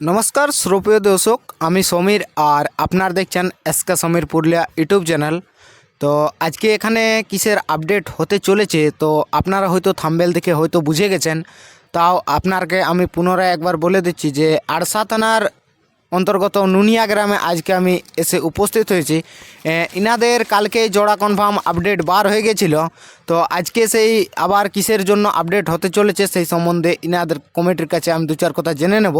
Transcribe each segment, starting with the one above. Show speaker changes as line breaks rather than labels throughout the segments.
নমস্কার শ্রোপ্রিয় দর্শক, আমি সমীর আর আপনার দেখছেন এসকা সমীর পুরুলিয়া ইউটিউব চ্যানেল। তো আজকে এখানে কিসের আপডেট হতে চলেছে, তো আপনারা হয়তো থাম্বেল দেখে হয়তো বুঝে গেছেন। তাও আপনাকে আমি পুনরায় একবার বলে দিচ্ছি যে আড়সা থানার অন্তর্গত নুনিয়া গ্রামে আজকে আমি এসে উপস্থিত হয়েছি। ইনাদের কালকে জোড়া কনফার্ম আপডেট বার হয়ে গেছিল। তো আজকে সেই আবার কিসের জন্য আপডেট হতে চলেছে সেই সম্বন্ধে ইনাদের কমিটির কাছে আমি দু চার কথা জেনে নেব।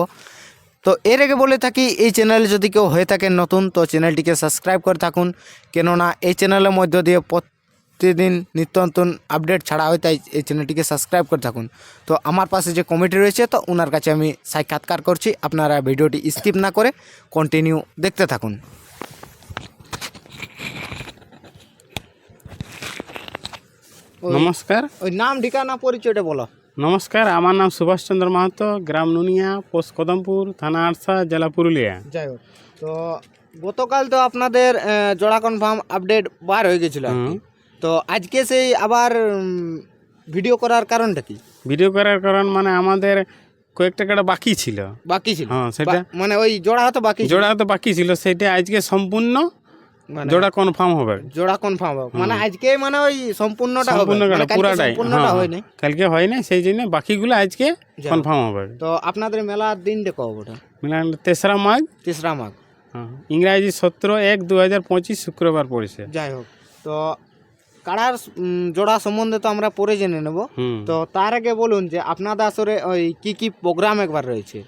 তো এর আগে বলে থাকি এই চ্যানেলে যদি কেউ হয়ে থাকেন নতুন তো চ্যানেলটিকে সাবস্ক্রাইব করে থাকুন। কেননা এই চ্যানেলের মধ্য দিয়ে প্রতিদিন নিত্য নতুন আপডেট ছাড়া হয় তাই এই চ্যানেলটিকে সাবস্ক্রাইব করে থাকুন। তো আমার পাশে যে কমিটি রয়েছে তো ওনার কাছে আমি সাক্ষাৎকার করছি। আপনারা ভিডিওটি স্কিপ না করে কন্টিনিউ দেখতে থাকুন।
নমস্কার।
ওই নাম ঠিকানা পরিচয়টা বলো।
নমস্কার আমার নাম সুভাষচন্দ্র মাহাতো গ্রাম নুনিয়া পোস্ট কদমপুর থানা আরসা জেলা পুরুলিয়া।
যাই হোক তো গতকাল তো আপনাদের জোড়া কনফার্ম আপডেট বার হয়ে গেছিল। তো আজকে সেই আবার ভিডিও করার কারণটা কি?
ভিডিও করার কারণ মানে আমাদের কয়েকটা কাটা বাকি ছিল।
বাকি ছিল?
হ্যাঁ সেটা
মানে ওই জোড়া হতো বাকি
জোড়া তো বাকি ছিল সেটা আজকে সম্পূর্ণ
মানে
জোড়া কনফার্ম হবে।
জোড়া কনফার্ম হবে। মানে আজকে মানে ওই সম্পূর্ণটা হবে।
সম্পূর্ণ
মানে
কাটা
কালকে
পুরাটাই।
সম্পূর্ণটা
হ্যাঁ, কালকে হয়। না সেই জন্য বাকিগুলো আজকে কনফার্ম হবে।
তো আপনাদের মেলার দিন দেখো ওটা।
মিলান তেসরা মাঘ।
তেসরা মাঘ।
হ্যাঁ, ইংরাজি সতেরো এক দু হাজার পঁচিশ শুক্রবার পড়েছে।
যাই হোক তো কাড়ার জোড়া সম্বন্ধে তো আমরা পরে জেনে নেব। তো তার আগে বলুন যে আপনাদের আসরে ওই কি কি প্রোগ্রাম একবার রয়েছে?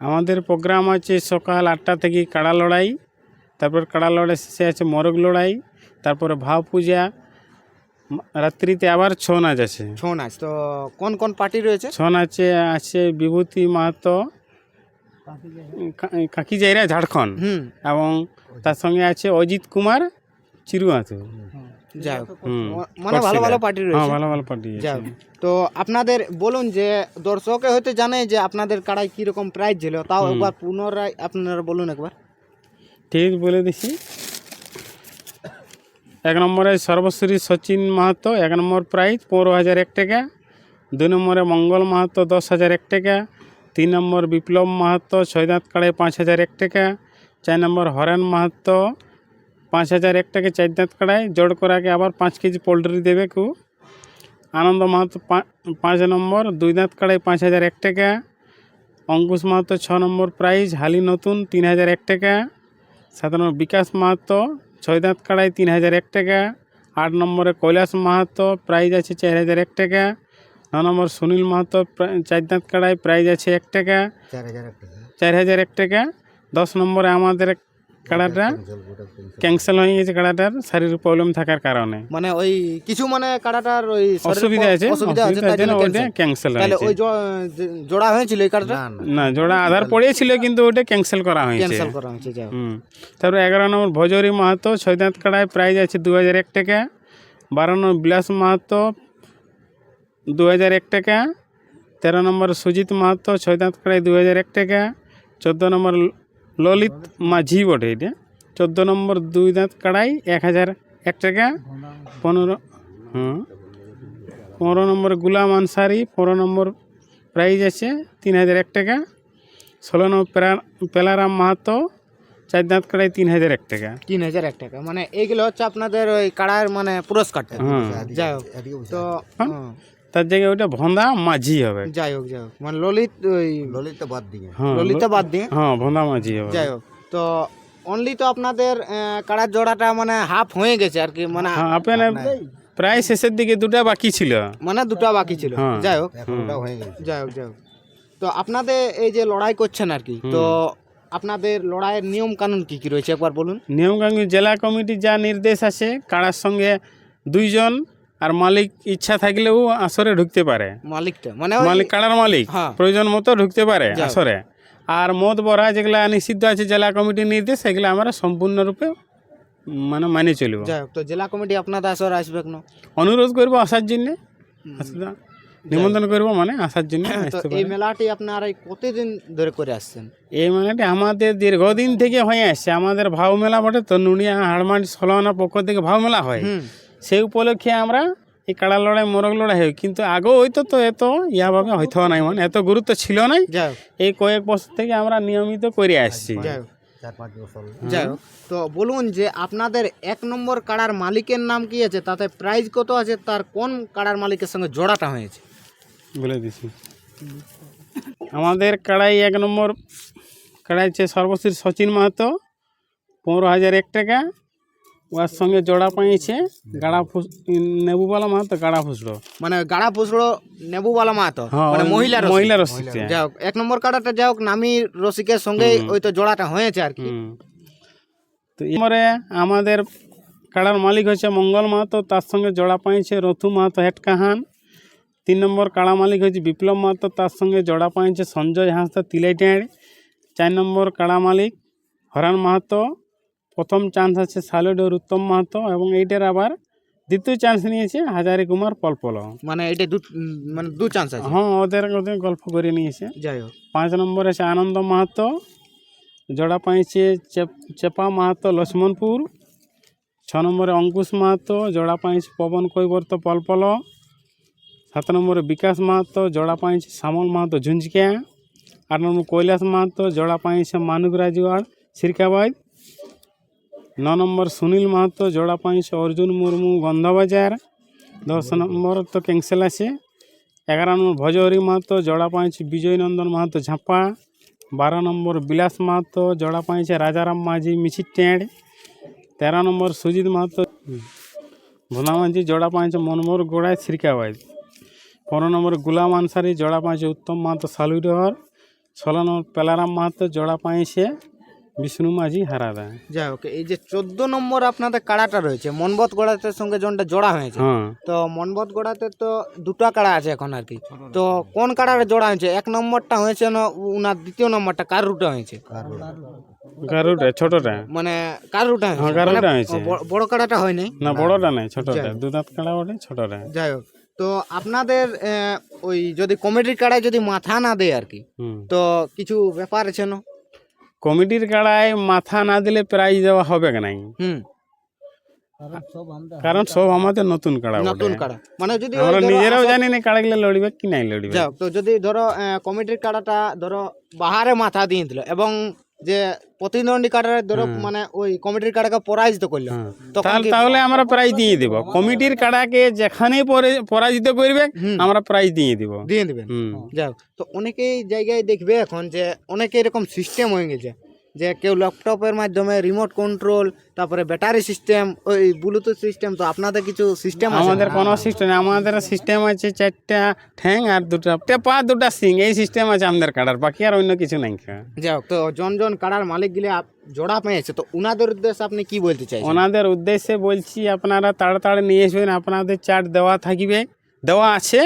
আমাদের প্রোগ্রাম আছে সকাল আটটা থেকে কাড়া লড়াই তারপর কাড়া লড়াই শেষে আছে মরগ লড়াই তারপরে ভাব পূজা রাত্রিতে আবার ছৌ নাচ আছে।
ছৌ নাচ তো কোন কোন পার্টি রয়েছে?
ছৌ নাচে আছে বিভূতি মাহাতো কাকি জাইরা ঝাড়খণ্ড এবং তার সঙ্গে আছে অজিত কুমার চিরুয়াতু।
মানে ভালো ভালো পার্টি
হ্যাঁ
রয়েছে।
ভালো ভালো পার্টি আছে।
তো আপনাদের বলুন যে দর্শকে হয়তো জানে যে আপনাদের কাড়ায় কীরকম প্রাইজ ছিল তাও একবার পুনরায় আপনারা বলুন একবার।
ঠিক বলে দিছি। এক নম্বরে সর্বশ্রী সচিন মাহাতো, এক নম্বর প্রাইজ পনেরো হাজার এক টাকা, দুই নম্বরে মঙ্গল মাহাতো দশ হাজার এক টাকা, তিন নম্বর বিপ্লব মাহাতো ছয় দাঁত কাড়ায় পাঁচ হাজার এক টাকা, চার নম্বর হরেন মাহাতো পাঁচ হাজার এক টাকা চার দাঁত কাড়ায় জোড় করাকে আবার পাঁচ কেজি পোলট্রি দেবে কু। আনন্দ মাহাতো পাঁচ নম্বর দুই দাঁত কাড়ায় পাঁচ হাজার এক টাকা, অঙ্কুশ মাহাতো ছ নম্বর প্রাইজ হালি নতুন তিন হাজার এক টাকা নম্বর বিকাশ মাহাতো ছয় দাঁত কাড়াই তিন হাজার এক টাকা আট নম্বরে কৈলাশ মাহাতো প্রাইজ আছে চার হাজার এক টাকা ন নম্বর সুনীল মাহাতো চার দাঁত কাড়াই প্রাইজ আছে এক টাকা। চার হাজার এক টাকা দশ নম্বরে আমাদের কাড়াটা ক্যান্সেল হয়ে গেছে কাড়াটার শারীরিক প্রবলেম থাকার কারণে।
মানে ওই কিছু মানে কাড়াটার ওই
অসুবিধা আছে
অসুবিধা আছে তাই জন্য cancel।
ক্যান্সেল হয়েছে।
ওই জোড়া হয়েছিল এই কাড়াটা?
না জোড়া আধার পড়েছিল কিন্তু ওটা ক্যান্সেল করা হয়েছে।
ক্যান্সেল করা হয়েছে
হুম। তারপরে এগারো নম্বর ভজরি মাহাতো ছয় দাঁত কাড়ায় প্রাইজ আছে দু হাজার এক টাকা। বারো নম্বর বিলাস মাহাতো দু হাজার এক টাকা। তেরো নম্বর সুজিত মাহাতো ছয় দাঁত কাড়ায় দু হাজার এক টাকা। চোদ্দ নম্বর ললিত মাঝি বটে এটা। চোদ্দ নম্বর দুই দাঁত কাড়াই এক হাজার এক টাকা। পনেরো হুম। পনেরো নম্বর গুলাম আনসারি পনেরো নম্বর প্রাইজ আছে তিন হাজার এক টাকা। ষোলো নম্বর পেলারাম মাহাতো চার দাঁত কাড়াই তিন হাজার এক টাকা।
তিন হাজার এক টাকা। মানে এইগুলো হচ্ছে আপনাদের ওই কাড়ার মানে পুরস্কারটা। যাই হোক। তো হুম,
তার জায়গায় ওটা ভন্দা মাঝি হবে।
যাই হোক যাই হোক। মানে ললিত ওই
ললিতা বাদ দিয়ে।
হ্যাঁ
ললিতা বাদ দিয়ে?
হ্যাঁ ভন্দা মাঝি হবে।
যাই হোক তো অনলি তো আপনাদের কাড়ার জোড়াটা মানে হাফ হয়ে গেছে আর কি মানে
হ্যাঁ আপনার প্রায় শেষের দিকে দুটা বাকি ছিল।
মানে দুটো বাকি ছিল।
হ্যাঁ।
যাই হোক।
হয়ে গেছে।
যাই হোক যাই হোক। তো আপনাদের এই যে লড়াই করছেন আর কি তো আপনাদের লড়াইয়ের নিয়ম কানুন কি কি রয়েছে? একবার বলুন।
নিয়মকানুন জেলা কমিটির যা নির্দেশ আছে কাড়ার সঙ্গে দুইজন আর মালিক ইচ্ছা থাকলেও আসরে ঢুকতে পারে।
মালিকটা মানে
মালিক কাড়ার মালিক।
হ্যাঁ।
প্রয়োজন মতো ঢুকতে পারে আসরে। আর মদ বড়া যেগুলা নিষিদ্ধ আছে জেলা কমিটির নির্দেশ সেগুলো আমরা সম্পূর্ণরূপে মানে মানি চলব।
তো জেলা কমিটি আপনাদের আসর আসবে কেন?
অনুরোধ করব আসার জন্য। নিমন্ত্রণ করব মানে আসার জন্য
এই মেলাটি আপনারা এই কতদিন ধরে করে আসছেন?
এই মেলাটি আমাদের দীর্ঘদিন থেকে হয়ে আসছে। আমাদের ভাও মেলা বটে তো নুনিয়া হাড়মাটি সলানা পক্ষ থেকে ভাও মেলা হয়। সেই উপলক্ষে আমরা এই কাড়া লড়াই মোরগ লড়াই হয়। কিন্তু আগেও হইতো তো এত ইয়াভাবে হইতো নাই মানে এত গুরুত্ব ছিল নাই।
যাই
এই কয়েক বছর থেকে আমরা নিয়মিত করে আসছি।
যাই হোক। যাই হোক। তো বলুন যে আপনাদের এক নম্বর কাড়ার মালিকের নাম কি আছে? তাতে প্রাইজ কত আছে? তার কোন কাড়ার মালিকের সঙ্গে জোড়াটা হয়েছে?
বলে দিছি। আমাদের কাড়াই এক নম্বর কাড়াই হচ্ছে সর্বশ্রী সচিন মাহাতো পনেরো হাজার এক টাকা। ওর সঙ্গে জোড়া পাইছে গাড়া ফুস নেবুবালা মাহাতো গাড়া ফুসড়ো
মানে গাড়া পুষড়ো নেবুওয়ালা মাহাতো
হ্যাঁ
মানে মহিলা।
মহিলা রসিক
যাই হোক এক নম্বর কাড়াটা যাই হোক নামি রসিকের সঙ্গে ওই তো জোড়াটা হয়েছে আর কি।
তো এরপরে আমাদের কাড়ার মালিক হচ্ছে মঙ্গল মাহাতো তার সঙ্গে জোড়া পাইছে রথু মাহাতো হেটকাহান তিন নম্বর কাড়া মালিক হচ্ছে বিপ্লব মাহাতো তার সঙ্গে জোড়া পাইছে সঞ্জয় হাঁসদা তিলাইটাঁড় চার নম্বর কাড়া মালিক হরান মাহাতো প্রথম চান্স আছে সালুডোর উত্তম মাহাতো এবং এইটার আবার দ্বিতীয় চান্স নিয়েছে হাজারি কুমার পলপল।
মানে এটা দু মানে দু চান্স আছে।
হ্যাঁ ওদের ওদের গল্প করে নিয়েছে।
যাই হোক।
পাঁচ নম্বর আছে আনন্দ মাহাতো জোড়া পাইছে চেপা মাহাতো লক্ষ্মণপুর। ছ নম্বরে অঙ্কুশ মাহাতো জোড়া পাইছে পবন কৈবর্ত পলপল। সাত নম্বরে বিকাশ মাহাতো জোড়া পাইছে শ্যামল মাহাতো ঝুঞ্ঝিকা আট নম্বর কৈলাস মাহাতো জোড়া পাইছে মানুক রাজুয়ার সিরকাবাদ। ন নম্বর সুনীল মাহাতো জোড়া পাইছে অর্জুন মুর্মু, গন্ধবাজার। দশ নম্বর তো ক্যান্সেল আছে। এগারো নম্বর ভজহরি মাহাতো জোড়া পাইছে বিজয় নন্দন মাহাতো, ঝাঁপা। বারো নম্বর বিলাস মাহাতো জোড়া পাইছে রাজারাম মাঝি মিছি টেঁড়। তেরো নম্বর সুজিত মাহাতো ভোলা মাঝি জোড়া পাইছে মনমোর গোড়ায় সিরকাবাজ। পনেরো নম্বর গুলাম আনসারি জোড়া পাইছে উত্তম মাহাতো সালুডহর ষোলো নম্বর পেলারাম মাহাতো জোড়া পাইছে বিষ্ণু মাঝি হারাদা
যাই হোক এই যে চোদ্দ নম্বর আপনাদের কাড়াটা রয়েছে মনবত গোড়াতের সঙ্গে জনটা জোড়া হয়েছে।
হ্যাঁ।
তো মনবত গোড়াতে তো দুটো কাড়া আছে এখন আর কি। তো কোন কাড়াটা জোড়া হয়েছে? এক নম্বরটা হয়েছে না উনার দ্বিতীয় নম্বরটা কার রুটে হয়েছে?
গারুটা ছোটটা।
মানে কার রুটে হয়েছে।
হ্যাঁ,
মানে
হয়েছে।
বড়- কাড়াটা হয় নাই
না বড়টা নাই ছোটটা। দুধাত কাড়া ওটা ছোটটা।
যাই হোক তো আপনাদের ওই যদি কমেডির কাড়ায় যদি মাথা না দেয় আর কি
হুম।
তো কিছু ব্যাপার আছে না?
কমিটির কাড়ায় মাথা না দিলে প্রাইজ দেওয়া হবে নাই?
হুম।
কারণ সব আমাদের নতুন কাড়া
নতুন কাড়া। মানে যদি
আমরা
ধরো
নিজেরাও জানি না কাড়াগুলো লড়িবে কি নাই লড়িবে।
তো যদি ধরো কমিটির কাড়াটা ধরো বাহারে মাথা দিয়ে দিল এবং যে প্রতিদ্বন্দ্বী কাটার ধরো মানে ওই কমিটির কাটাকে পরাজিত করল।
তাহলে আমরা প্রাইজ দিয়ে দিব। কমিটির কাটাকে যেখানে পরে- পরাজিত করবে। আমরা প্রাইজ দিয়ে দিব।
দিয়ে দিবেন।
যাক
যাই হোক, তো অনেকেই জায়গায় দেখবে এখন যে অনেকে এরকম সিস্টেম হয়ে গেছে। যে কেউ ল্যাপটপের মাধ্যমে রিমোট কন্ট্রোল তারপরে ব্যাটারি সিস্টেম ওই ব্লুটুথ সিস্টেম তো আপনাদের কিছু সিস্টেম
আমাদের কোনো সিস্টেম আমাদের সিস্টেম আছে চারটা ঠ্যাং আর দুটা টেপা দুটা সিং। এই সিস্টেম আছে আমাদের কাড়ার বাকি আর অন্য কিছু নাই।
যাই হোক তো জন জন কাড়ার মালিক গিলে জোড়া পেয়েছে তো ওনাদের উদ্দেশ্যে আপনি কি বলতে চাই
ওনাদের উদ্দেশ্যে বলছি আপনারা তাড়াতাড়ি নিয়ে আসবেন আপনাদের চার্ট দেওয়া থাকবে। দেওয়া আছে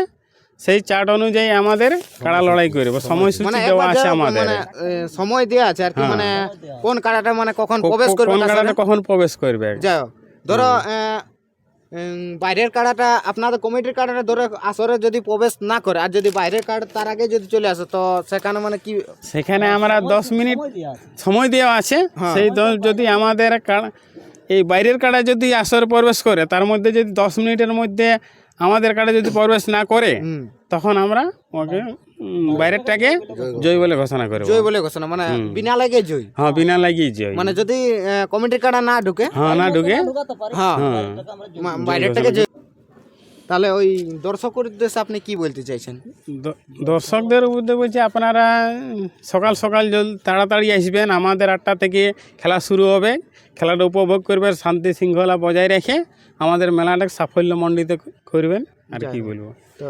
সেই চার্ট অনুযায়ী আমাদের কাড়া লড়াই করব। সময়সূচি
মানে
দেওয়া আছে আমাদের।
মানে সময় দেওয়া আছে আর কি মানে কোন কাড়াটা মানে কখন প্রবেশ করবে
কোন কাড়াটা কখন প্রবেশ করবে?
যাই হোক ধরো বাইরের কাড়াটা আপনাদের কমিটির কাড়াটা ধরো আসরে যদি প্রবেশ না করে আর যদি বাইরের কার্ড তার আগে যদি চলে আসে তো সেখানে মানে কি
সেখানে আমরা দশ মিনিট সময় দেওয়া আছে।
হ্যাঁ।
সেই দশ যদি আমাদের কাড়া এই বাইরের কাড়া যদি আসর প্রবেশ করে তার মধ্যে যদি দশ মিনিটের মধ্যে আমাদের কার্ডে যদি প্রবেশ না করে তখন আমরা ওকে বাইরেরটাকে জয় বলে ঘোষণা করব
জয় বলে ঘোষণা মানে বিনা লাগে জয়।
হ্যাঁ বিনা লাগিয়ে জয়।
মানে যদি কমিটির কাড়া না ঢুকে
হ্যাঁ না ঢুকে।
হ্যাঁ।
হ্যাঁ।
বাইরেরটাকে জয়। তাহলে ওই দর্শকের উদ্দেশ্যে আপনি কি বলতে চাইছেন?
দর্শকদের উদ্দেশ্যে বলছি আপনারা সকাল সকাল জল তাড়াতাড়ি আসবেন। আমাদের আটটা থেকে খেলা শুরু হবে। খেলাটা উপভোগ করবেন শান্তি শৃঙ্খলা বজায় রেখে আমাদের মেলাটাকে সাফল্যমণ্ডিত করবেন। আর কি বলব।
তো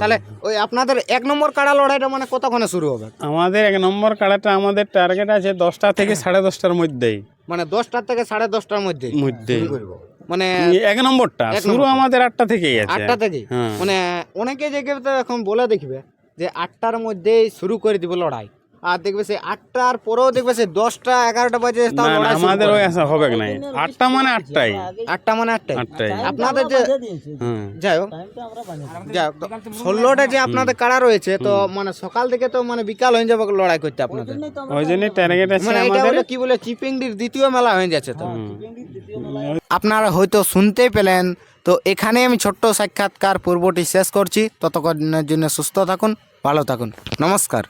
তাহলে ওই আপনাদের এক নম্বর কাড়া লড়াইটা মানে কতক্ষণে শুরু হবে?
আমাদের এক নম্বর কাড়াটা আমাদের টার্গেট আছে দশটা থেকে সাড়ে দশটার মধ্যেই।
মানে দশটার থেকে সাড়ে দশটার মধ্যে
মধ্যেই।
মানে
এক নম্বরটা শুরু আমাদের আটটা থেকেই আছে।
আটটা থেকে
হ্যাঁ।
মানে অনেকে যে তো এখন বলে দেখবে যে আটটার মধ্যেই শুরু করে দিব লড়াই। আর দেখবে সে আটটার পরেও দেখবে সে দশটা এগারোটা বাজে
আমাদের। ওই আসা হবে না। আটটা মানে আটটাই।
আটটা মানে আটটাই।
আটটাই।
আপনাদের যে
হুম
যাই হোক। যাই হোক ষোলোটা যে আপনাদের কাড়া রয়েছে তো মানে সকাল থেকে তো মানে বিকাল হয়ে যাবে লড়াই করতে আপনাদের।
ওই টার্গেট আছে
মানে এটা হলো কি বলে চিপিংডির দ্বিতীয় মেলা হয়ে যাচ্ছে তো। আপনারা হয়তো শুনতেই পেলেন তো এখানে আমি ছোট্ট সাক্ষাৎকার পূর্বটি শেষ করছি। ততক্ষণের জন্য সুস্থ থাকুন ভালো থাকুন। নমস্কার।